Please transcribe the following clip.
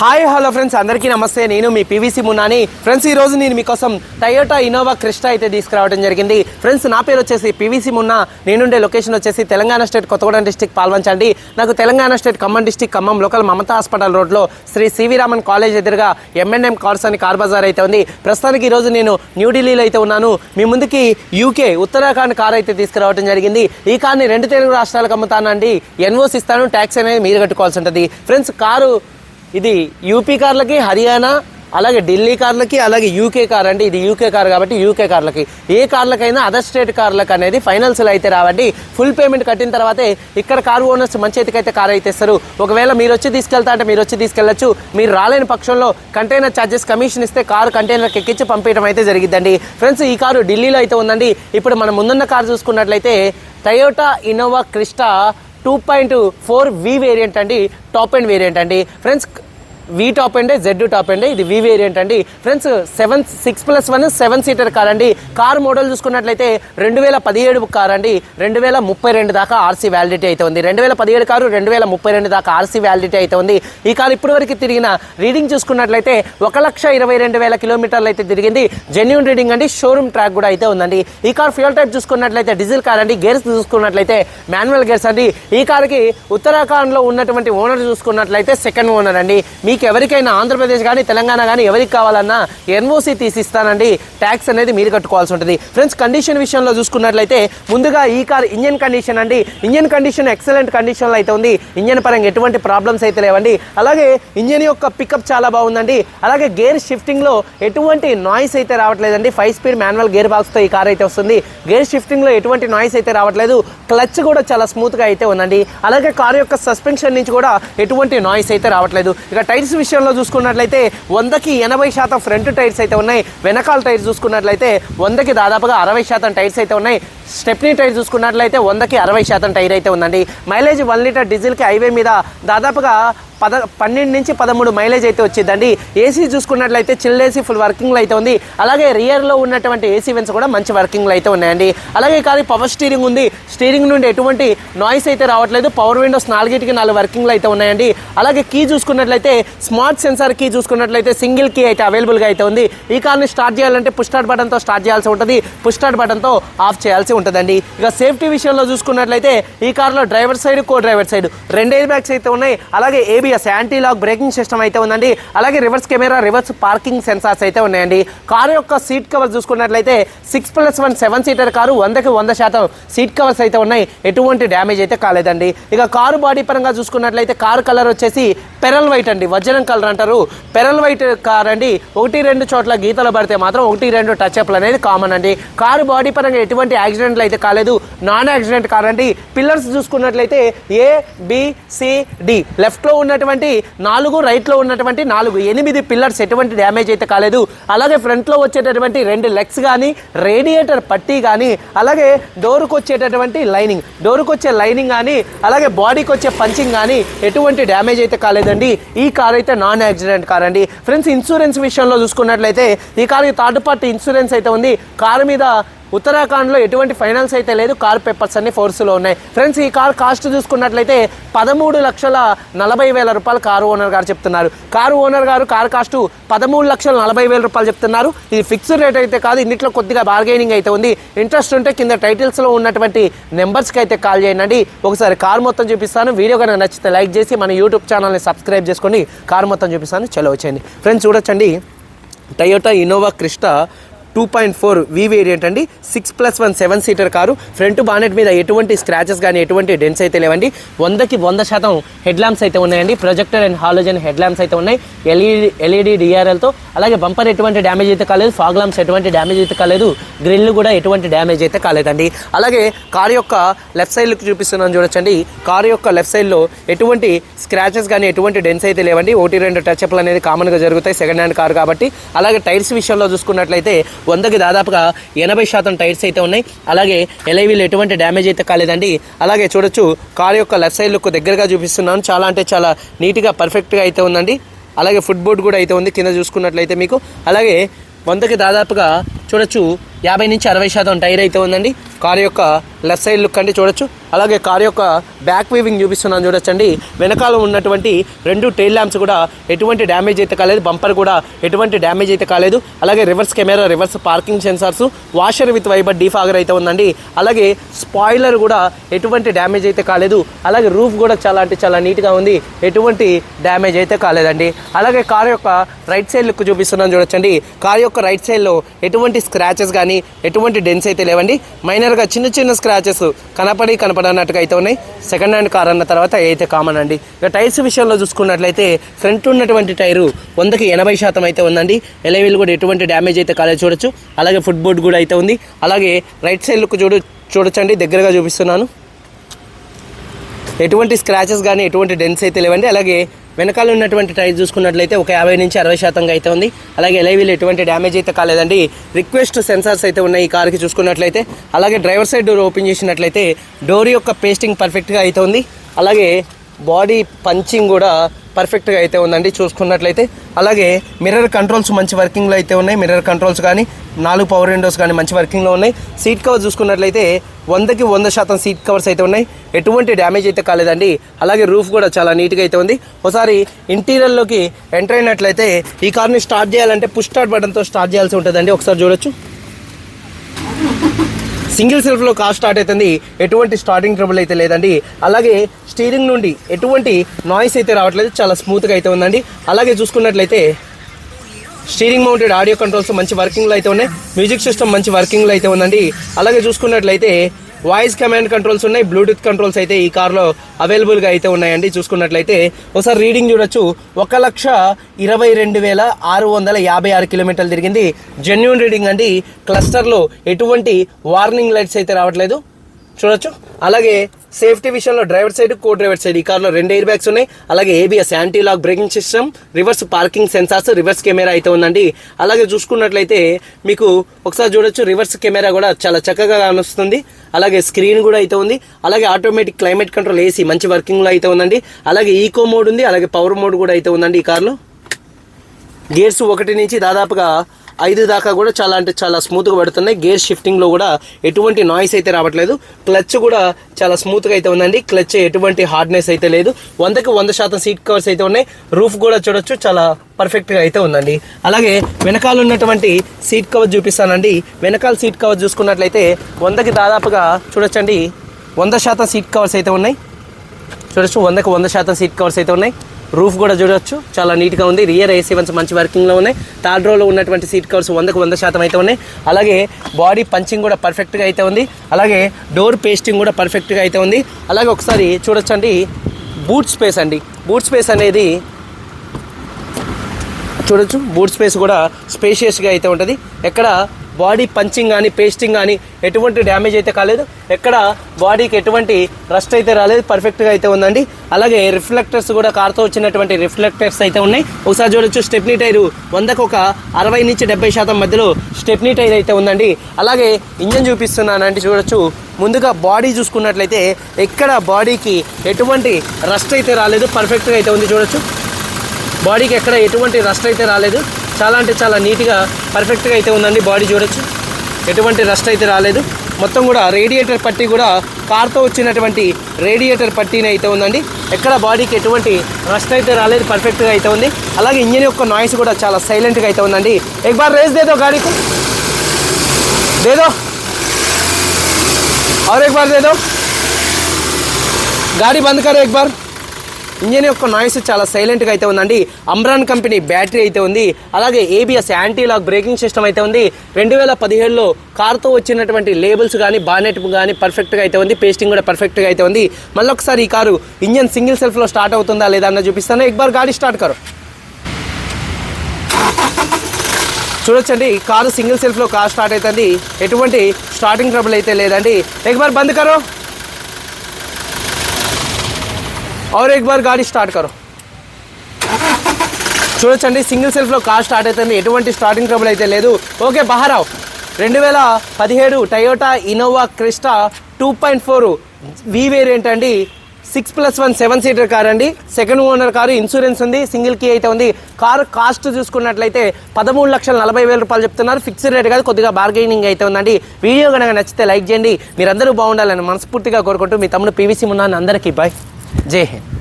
Hi hello friends అందరికీ నమస్తే. నేను మీ పీవీసీ మున్నాని. ఫ్రెండ్స్ ఈ రోజు నేను మీకోసం టయోటా ఇన్నోవా క్రిస్టా అయితే తీసుకురావడం జరిగింది. ఫ్రెండ్స్ నా పేరు వచ్చేసి పీవీసీ మున్నా. నేనుండే లొకేషన్ వచ్చేసి తెలంగాణ స్టేట్ కొత్తగూడెం డిస్టిక్ పాల్వంచండి నాకు Telangana state Khammam district Khammam local Mamata hospital రోడ్లో Shri C V Raman college ఎదురుగా ఎంఎన్ఎం కార్స్ అని కార్ బజార్ అయితే ఉంది. ప్రస్తుతానికి ఈరోజు నేను న్యూఢిల్లీలో అయితే ఉన్నాను. మీ ముందుకి యూకే ఉత్తరాఖండ్ కార్ అయితే తీసుకురావడం జరిగింది. ఈ కార్ని రెండు తెలుగు రాష్ట్రాలకు అమ్ముతానండి. ఎన్ఓసి ఇస్తాను. ట్యాక్స్ అనేది మీరు కట్టుకోవాల్సి ఉంటుంది. ఫ్రెండ్స్ కారు ఇది యూపీ కార్లకి హర్యానా అలాగే ఢిల్లీ కార్లకి అలాగే యూకే కార్. అంటే ఇది యూకే కార్ కాబట్టి యూకే కార్లకి. ఏ కార్లకైనా అదర్ స్టేట్ కార్లకు అనేది ఫైనల్స్లో అయితే రావండి. ఫుల్ పేమెంట్ కట్టిన తర్వాతే ఇక్కడ కార్ ఓనర్స్ మంచి అయితే కార్ అయితే ఇస్తారు. ఒకవేళ మీరు వచ్చి తీసుకెళ్తా అంటే మీరు వచ్చి తీసుకెళ్ళచ్చు. మీరు రాలేని పక్షంలో కంటైనర్ ఛార్జెస్ కమిషన్ ఇస్తే కారు కంటైనర్కి ఎక్కించి పంపించడం అయితే జరిగిద్దండి. ఫ్రెండ్స్ ఈ కారు ఢిల్లీలో అయితే ఉందండి. ఇప్పుడు మనం ముందున్న కారు చూసుకున్నట్లయితే Toyota Innova Crysta two point four V variant అండి. టాప్ అండ్ వేరియంట్ అండి. Friends V top end Z top end ఇది వి వేరియంట్ అండి. Friends seven six plus one seven seater car అండి. కార్ మోడల్ చూసుకున్నట్లయితే రెండు వేల పదిహేడు కార్ అండి. రెండు వేల ముప్పై రెండు దాకా ఆర్సీ వ్యాలిడిటీ అయితే ఉంది. రెండు వేల పదిహేడు కారు రెండు వేల ముప్పై రెండు దాకా ఆర్సీ వ్యాలిడిటీ అయితే ఉంది. ఈ కార్ ఇప్పటి వరకు తిరిగిన రీడింగ్ చూసుకున్నట్లయితే ఒక లక్ష ఇరవై రెండు వేల కిలోమీటర్లు అయితే తిరిగింది. జెన్యున్ రీడింగ్ అండి. షోరూమ్ ట్రాక్ కూడా అయితే ఉందండి. ఈ కార్ ఫ్యూల్ టైప్ చూసుకున్నట్లయితే డీజిల్ కార్ అండి. గేర్స్ చూసుకున్నట్లయితే మాన్యువల్ గేర్స్ అండి. ఈ కార్కి ఉత్తరాఖండ్లో ఉన్నటువంటి ఓనర్ చూసుకున్నట్లయితే సెకండ్ ఓనర్ అండి. మీకు ఎవరికైనా ఆంధ్రప్రదేశ్ కానీ తెలంగాణ కానీ ఎవరికి కావాలన్నా ఎన్ఓసి తీసిస్తానండి. ట్యాక్స్ అనేది మీరు కట్టుకోవాల్సి ఉంటుంది. ఫ్రెండ్స్ కండిషన్ విషయంలో చూసుకున్నట్లయితే ముందుగా ఈ కార్ ఇంజన్ కండిషన్ అండి. ఇంజన్ కండిషన్ ఎక్సలెంట్ కండిషన్లో అయితే ఉంది. ఇంజన్ పరంగా ఎటువంటి ప్రాబ్లమ్స్ అయితే లేవండి. అలాగే ఇంజన్ యొక్క పికప్ చాలా బాగుందండి. అలాగే గేర్ షిఫ్టింగ్లో ఎటువంటి నాయిస్ అయితే రావట్లేదండి. ఫైవ్ స్పీడ్ మాన్యువల్ గేర్ బాక్స్తో ఈ కార్ అయితే వస్తుంది. గేర్ షిఫ్టింగ్లో ఎటువంటి నాయిస్ అయితే రావట్లేదు. క్లచ్ కూడా చాలా స్మూత్గా అయితే ఉందండి. అలాగే కార్ యొక్క సస్పెన్షన్ నుంచి కూడా ఎటువంటి నాయిస్ అయితే రావట్లేదు. ఇక టైర్స్ విషయంలో చూసుకున్నట్లయితే వందకి ఎనభై శాతం ఫ్రంట్ టైర్స్ అయితే ఉన్నాయి. వెనకాల టైర్స్ చూసుకున్నట్లయితే వందకి దాదాపుగా అరవై శాతం టైర్స్ అయితే ఉన్నాయి. స్టెప్నీ టైర్ చూసుకున్నట్లయితే వందకి అరవై శాతం టైర్ అయితే ఉందండి. మైలేజ్ వన్ లీటర్ డీజిల్కి హైవే మీద దాదాపుగా పద పన్నెండు నుంచి పదమూడు మైలేజ్ అయితే వచ్చిందండి. ఏసీ చూసుకున్నట్లయితే చిల్ ఏసీ ఫుల్ వర్కింగ్లో అయితే ఉంది. అలాగే రియర్లో ఉన్నటువంటి ఏసీ వెన్స్ కూడా మంచి వర్కింగ్లో అయితే ఉన్నాయండి. అలాగే కానీ పవర్ స్టీరింగ్ ఉంది. స్టీరింగ్ నుండి ఎటువంటి నాయిస్ అయితే రావట్లేదు. పవర్ విండోస్ నాలుగిటికి నాలుగు వర్కింగ్లో అయితే ఉన్నాయండి. అలాగే కీ చూసుకున్నట్లయితే స్మార్ట్ సెన్సార్ కీ చూసుకున్నట్లయితే సింగిల్ కీ అయితే అవైలబుల్గా అయితే ఉంది. ఈ కార్ని స్టార్ట్ చేయాలంటే పుష్ స్టార్ట్ బటన్తో స్టార్ట్ చేయాల్సి ఉంటుంది. పుష్ స్టార్ట్ బటన్తో ఆఫ్ చేయాల్సి ఉంటుందండి. ఇక సేఫ్టీ విషయంలో చూసుకున్నట్లయితే ఈ కార్లో driver side co driver side రెండు ఎయిర్ బ్యాగ్స్ అయితే ఉన్నాయి. అలాగే A B S anti lock braking system అయితే ఉందండి. అలాగే reverse camera reverse parking sensors అయితే ఉన్నాయండి. కారు యొక్క సీట్ కవర్ చూసుకున్నట్లయితే six plus one seven seater car వందకి వంద శాతం సీట్ కవర్స్ అయితే ఉన్నాయి. ఎటువంటి డ్యామేజ్ అయితే కాలేదండి. ఇక కారు బాడీ పరంగా చూసుకున్నట్లయితే కారు కలర్ వచ్చేసి పెరల్ వైట్ అండి. వజ్రం కలర్ అంటారు. పెరల్ వైట్ కార్ అండి. ఒకటి రెండు చోట్ల గీతలు పడితే మాత్రం ఒకటి రెండు టచ్ అప్లు అనేది కామన్ అండి. కారు బాడీ పరంగా ఎటువంటి యాక్సిడెంట్లు అయితే కాలేదు. నాన్ యాక్సిడెంట్ కార్ అంటే పిల్లర్స్ చూసుకున్నట్లయితే ఏ బిసిడి సి లెఫ్ట్లో ఉన్నటువంటి నాలుగు రైట్లో ఉన్నటువంటి నాలుగు ఎనిమిది పిల్లర్స్ ఎటువంటి డ్యామేజ్ అయితే కాలేదు. అలాగే ఫ్రంట్లో వచ్చేటటువంటి రెండు లెగ్స్ కానీ రేడియేటర్ పట్టీ కానీ అలాగే డోర్కి వచ్చేటటువంటి లైనింగ్ డోర్కి వచ్చే లైనింగ్ కానీ అలాగే బాడీకి వచ్చే పంచింగ్ కానీ ఎటువంటి డ్యామేజ్ అయితే కాలేదండి. ఈ కార్ అయితే నాన్ యాక్సిడెంట్ కార్ అండి ఫ్రెండ్స్ ఇన్సూరెన్స్ విషయంలో చూసుకున్నట్లయితే ఈ కార్కి థర్డ్ పార్టీ ఇన్సూరెన్స్ అయితే ఉంది. కారు మీద ఉత్తరాఖండ్లో ఎటువంటి ఫైనాన్స్ అయితే లేదు. కార్ పేపర్స్ అన్ని ఫోర్స్లో ఉన్నాయి. ఫ్రెండ్స్ ఈ కార్ కాస్ట్ చూసుకున్నట్లయితే పదమూడు లక్షల నలభై వేల రూపాయలు కారు ఓనర్ గారు చెప్తున్నారు. కారు ఓనర్ గారు కార్ కాస్ట్ పదమూడు లక్షల నలభై వేల రూపాయలు చెప్తున్నారు. ఇది ఫిక్స్డ్ రేట్ అయితే కాదు ఇన్నిట్లో కొద్దిగా బార్గెనింగ్ అయితే ఉంది. ఇంట్రెస్ట్ ఉంటే కింద టైటిల్స్లో ఉన్నటువంటి నెంబర్స్కి అయితే కాల్ చేయండి. ఒకసారి కార్ మొత్తం చూపిస్తాను. వీడియో కనుక నచ్చితే లైక్ చేసి మన యూట్యూబ్ ఛానల్ని సబ్స్క్రైబ్ చేసుకొని కార్ మొత్తం చూపిస్తాను. చలో వచ్చేయండి. ఫ్రెండ్స్ చూడొచ్చండి. Toyota Innova Crysta two point four V variant అండి. Six plus one seven seater car. Front bonnet మీద ఎటువంటి స్క్రాచెస్ కానీ ఎటువంటి డెన్స్ అయితే లేవండి. వందకి వంద శాతం హెడ్ ల్యాంప్స్ అయితే ఉన్నాయండి. Projector and halogen head lamps అయితే ఉన్నాయి. ఎల్ఈడి ఎల్ఈడి డిఆర్ఎల్తో. అలాగే బంపర్ ఎటువంటి డ్యామేజ్ అయితే కాలేదు. ఫాగ్ ల్యాంప్స్ ఎటువంటి డ్యామేజ్ అయితే కాలేదు. గ్రిల్ కూడా ఎటువంటి డ్యామేజ్ అయితే కాలేదండి. అలాగే కారు యొక్క లెఫ్ట్ సైడ్ చూపిస్తున్నాను చూడొచ్చండి. కారు యొక్క లెఫ్ట్ సైడ్లో ఎటువంటి స్క్రాచెస్ కానీ ఎటువంటి డెన్స్ అయితే లేవండి. ఒకటి రెండు టచ్ అప్లు అనేది కామన్గా జరుగుతాయి. సెకండ్ హ్యాండ్ కార్ కాబట్టి. అలాగే టైర్స్ విషయంలో చూసుకున్నట్లయితే వందకి దాదాపుగా ఎనభై శాతం టైర్స్ అయితే ఉన్నాయి. అలాగే ఎలైవీలు ఎటువంటి డ్యామేజ్ అయితే కాలేదండి. అలాగే చూడొచ్చు కార్ యొక్క లెఫ్ట్ సైడ్ లుక్ దగ్గరగా చూపిస్తున్నాను. చాలా అంటే చాలా నీట్గా పర్ఫెక్ట్గా అయితే ఉందండి. అలాగే ఫుట్ బోర్డ్ కూడా అయితే ఉంది కింద చూసుకున్నట్లయితే మీకు. అలాగే వందకి దాదాపుగా చూడొచ్చు. యాభై నుంచి అరవై శాతం టైర్ అయితే ఉందండి. కార్ యొక్క లెఫ్ట్ సైడ్ లుక్ అంటే చూడొచ్చు. అలాగే కార్ యొక్క బ్యాక్ వీవింగ్ చూపిస్తున్నాను చూడొచ్చండి. వెనకాల ఉన్నటువంటి రెండు టైల్ ల్యాంప్స్ కూడా ఎటువంటి డ్యామేజ్ అయితే కాలేదు. బంపర్ కూడా ఎటువంటి డ్యామేజ్ అయితే కాలేదు. అలాగే reverse camera reverse parking sensors washer with wiper defogger అయితే ఉందండి. అలాగే స్పాయిలర్ కూడా ఎటువంటి డ్యామేజ్ అయితే కాలేదు. అలాగే రూఫ్ కూడా చాలా అంటే చాలా నీట్గా ఉంది. ఎటువంటి డ్యామేజ్ అయితే కాలేదండి. అలాగే కార్ యొక్క రైట్ సైడ్ లుక్ చూపిస్తున్నాను చూడొచ్చండి. కార్ యొక్క రైట్ సైడ్లో ఎటువంటి స్క్రాచెస్ కానీ ఎటువంటి డెన్స్ అయితే లేవండి. మైనర్గా చిన్న చిన్న స్క్రాచెస్ కనపడి కనపడనట్టుగా అయితే ఉన్నాయి. సెకండ్ హ్యాండ్ కార్ అన్న తర్వాత అయితే కామన్ అండి. ఇక టైర్స్ విషయంలో చూసుకున్నట్లయితే ఫ్రంట్ ఉన్నటువంటి టైరు వందకి ఎనభై శాతం అయితే ఉందండి. ఎలవీలు కూడా ఎటువంటి డ్యామేజ్ అయితే కాలేదు చూడొచ్చు. అలాగే ఫుట్ బోర్డ్ కూడా అయితే ఉంది. అలాగే రైట్ సైడ్ లుక్ చూడు చూడొచ్చండి. దగ్గరగా చూపిస్తున్నాను. ఎటువంటి స్క్రాచెస్ కానీ ఎటువంటి డెన్స్ అయితే లేవండి. అలాగే వెనకాల ఉన్నటువంటి టైర్ చూసుకున్నట్లయితే ఒక యాభై నుంచి అరవై శాతంగా అయితే ఉంది. అలాగే ఎలైవీలు ఎటువంటి డ్యామేజ్ అయితే కాలేదండి. రిక్వెస్ట్ సెన్సార్స్ అయితే ఉన్నాయి ఈ కార్కి చూసుకున్నట్లయితే. అలాగే డ్రైవర్ సైడ్ డోర్ ఓపెన్ చేసినట్లయితే డోర్ యొక్క పేస్టింగ్ పర్ఫెక్ట్గా అయితే ఉంది. అలాగే బాడీ పంచింగ్ కూడా పర్ఫెక్ట్గా అయితే ఉందండి. చూసుకున్నట్లయితే అలాగే మిర్రర్ కంట్రోల్స్ మంచి వర్కింగ్లో అయితే ఉన్నాయి. మిర్రర్ కంట్రోల్స్ కానీ నాలుగు పవర్ విండోస్ కానీ మంచి వర్కింగ్లో ఉన్నాయి. సీట్ కవర్ చూసుకున్నట్లయితే వందకి వంద శాతం సీట్ కవర్స్ అయితే ఉన్నాయి. ఎటువంటి డ్యామేజ్ అయితే కాలేదండి. అలాగే రూఫ్ కూడా చాలా నీట్గా అయితే ఉంది. ఒకసారి ఇంటీరియర్లోకి ఎంటర్ అయినట్లయితే ఈ కార్ని స్టార్ట్ చేయాలంటే పుష్ స్టార్ట్ బటన్తో స్టార్ట్ చేయాల్సి ఉంటుందండి. ఒకసారి చూడొచ్చు. సింగిల్ సెల్ఫ్లో కార్ స్టార్ట్ అవుతుంది. ఎటువంటి స్టార్టింగ్ ట్రబుల్ అయితే లేదండి. అలాగే స్టీరింగ్ నుండి ఎటువంటి నాయిస్ అయితే రావట్లేదు. చాలా స్మూత్గా అయితే ఉందండి. అలాగే చూసుకున్నట్లయితే స్టీరింగ్ మౌంటెడ్ ఆడియో కంట్రోల్స్ మంచి వర్కింగ్లో అయితే ఉన్నాయి. మ్యూజిక్ సిస్టమ్ మంచి వర్కింగ్లో అయితే ఉందండి. అలాగే చూసుకున్నట్లయితే వాయిస్ కమాండ్ కంట్రోల్స్ ఉన్నాయి బ్లూటూత్ కంట్రోల్స్ అయితే ఈ కార్లో అవైలబుల్గా అయితే ఉన్నాయండి. చూసుకున్నట్లయితే ఒకసారి రీడింగ్ చూడొచ్చు. ఒక లక్ష ఇరవై రెండు వేల ఆరు వందల యాభై ఆరు కిలోమీటర్లు తిరిగింది. జెన్యున్ రీడింగ్ అండి. క్లస్టర్లో ఎటువంటి వార్నింగ్ లైట్స్ అయితే రావట్లేదు. చూడొచ్చు. అలాగే సేఫ్టీ విషయంలో driver side co driver side. ఈ కార్లో రెండు ఎయిర్ బ్యాగ్స్ ఉన్నాయి. అలాగే A B S anti lock braking system reverse parking sensors reverse camera అయితే ఉందండి. అలాగే చూసుకున్నట్లయితే మీకు ఒకసారి చూడొచ్చు రివర్స్ కెమెరా కూడా చాలా చక్కగా కానొస్తుంది అలాగే స్క్రీన్ కూడా అయితే ఉంది. అలాగే ఆటోమేటిక్ క్లైమేట్ కంట్రోల్ ఏసీ మంచి వర్కింగ్లో అయితే ఉందండి. అలాగే ఈకో మోడ్ ఉంది. అలాగే పవర్ మోడ్ కూడా అయితే ఉందండి ఈ కార్లో. గేర్స్ ఒకటి నుంచి దాదాపుగా ఐదు దాకా కూడా చాలా అంటే చాలా స్మూత్గా పడుతున్నాయి. గేర్ షిఫ్టింగ్లో కూడా ఎటువంటి నాయిస్ అయితే రావట్లేదు. క్లచ్ కూడా చాలా స్మూత్గా అయితే ఉందండి. క్లచ్ ఎటువంటి హార్డ్నెస్ అయితే లేదు. వందకి వంద శాతం సీట్ కవర్స్ అయితే ఉన్నాయి. రూఫ్ కూడా చూడొచ్చు. చాలా పర్ఫెక్ట్గా అయితే ఉందండి. అలాగే వెనకాల ఉన్నటువంటి సీట్ కవర్ చూపిస్తానండి. వెనకాల సీట్ కవర్ చూసుకున్నట్లయితే వందకి దాదాపుగా చూడొచ్చండి. వంద శాతం సీట్ కవర్స్ అయితే ఉన్నాయి. చూడొచ్చు. వందకు వంద శాతం సీట్ కవర్స్ అయితే ఉన్నాయి. రూఫ్ కూడా చూడొచ్చు. చాలా నీట్గా ఉంది. రియర్ ఏసీ వన్స్ మంచి వర్కింగ్లో ఉన్నాయి. థర్డ్ రోలో ఉన్నటువంటి సీట్ కవర్స్ వందకు వంద శాతం అయితే ఉన్నాయి. అలాగే బాడీ పంచింగ్ కూడా పర్ఫెక్ట్గా అయితే ఉంది. అలాగే డోర్ పేస్టింగ్ కూడా పర్ఫెక్ట్గా అయితే ఉంది. అలాగే ఒకసారి చూడొచ్చండి. బూట్ స్పేస్ అండి. బూట్ స్పేస్ అనేది చూడొచ్చు. బూట్ స్పేస్ కూడా స్పేషియస్గా అయితే ఉంటుంది. ఎక్కడ బాడీ పంచింగ్ కానీ పేస్టింగ్ కానీ ఎటువంటి డ్యామేజ్ అయితే కాలేదు. ఎక్కడ బాడీకి ఎటువంటి రస్ట్ అయితే రాలేదు. పర్ఫెక్ట్గా అయితే ఉందండి. అలాగే రిఫ్లెక్టర్స్ కూడా కార్తో వచ్చినటువంటి రిఫ్లెక్టర్స్ అయితే ఉన్నాయి. ఒకసారి చూడొచ్చు స్టెప్నీ టైరు వందకు ఒక అరవై నుంచి డెబ్బై శాతం మధ్యలో స్టెప్నీ టైర్ అయితే ఉందండి. అలాగే ఇంజన్ చూపిస్తున్నానంటే చూడొచ్చు. ముందుగా బాడీ చూసుకున్నట్లయితే ఎక్కడ బాడీకి ఎటువంటి రస్ట్ అయితే రాలేదు. పర్ఫెక్ట్గా అయితే ఉంది చూడొచ్చు. బాడీకి ఎక్కడ ఎటువంటి రస్ట్ అయితే రాలేదు. చాలా అంటే చాలా నీట్గా పర్ఫెక్ట్గా అయితే ఉందండి బాడీ చూడొచ్చు ఎటువంటి రస్ట్ అయితే రాలేదు మొత్తం కూడా రేడియేటర్ పట్టీ కూడా కార్తో వచ్చినటువంటి రేడియేటర్ పట్టీని అయితే ఉందండి ఎక్కడ బాడీకి ఎటువంటి రస్ట్ అయితే రాలేదు పర్ఫెక్ట్గా అయితే ఉంది అలాగే ఇంజిన్ యొక్క నాయిస్ కూడా చాలా సైలెంట్గా అయితే ఉందండి ఎక్ బార్ రేస్ దేదో గాడీకు దేదో और एक बार दे दो गाड़ी बंद करो एक बार ఇంజన్ యొక్క నాయిస్ చాలా సైలెంట్గా అయితే ఉందండి. అమ్రాన్ కంపెనీ బ్యాటరీ అయితే ఉంది. అలాగే A B S anti lock braking system అయితే ఉంది. రెండు వేల పదిహేడులో కార్తో వచ్చినటువంటి లేబుల్స్ కానీ బానెట్ కానీ పర్ఫెక్ట్గా అయితే ఉంది. పేస్టింగ్ కూడా పర్ఫెక్ట్గా అయితే ఉంది. మళ్ళీ ఒకసారి ఈ కారు ఇంజన్ సింగిల్ సెల్ఫ్లో స్టార్ట్ అవుతుందా లేదా అన్న చూపిస్తాను. ఎక్బార్ గాడి స్టార్ట్ కారు. చూడొచ్చండి ఈ కారు సింగిల్ సెల్ఫ్లో కార్ స్టార్ట్ అవుతుంది. ఎటువంటి స్టార్టింగ్ ట్రబుల్ అయితే లేదండి. ఎక్బార్ బంద్ కారు. और एक बार गाड़ी స్టార్ట్ కరో చూడొచ్చండి సింగిల్ సెల్ఫ్లో కార్ స్టార్ట్ అవుతుంది ఎటువంటి స్టార్టింగ్ ట్రబుల్ అయితే లేదు ఓకే బహారావ్ రెండు వేల పదిహేడు Toyota Innova Crysta two point four V variant అండి six plus one seven seater car అండి సెకండ్ ఓనర్ కారు ఇన్సూరెన్స్ ఉంది సింగిల్ కీ అయితే ఉంది కారు కాస్ట్ చూసుకున్నట్లయితే పదమూడు లక్షల నలభై వేల రూపాయలు చెప్తున్నారు ఫిక్స్డ్ రేట్ కాదు కొద్దిగా బార్గెనింగ్ అయితే ఉందండి వీడియో కనుక నచ్చితే లైక్ చేయండి మీరందరూ బాగుండాలని మనస్ఫూర్తిగా కోరుకుంటూ మీ తమ్ముడు పీవీసీ మున్నాను అందరికీ బాయ్ जय हिंद।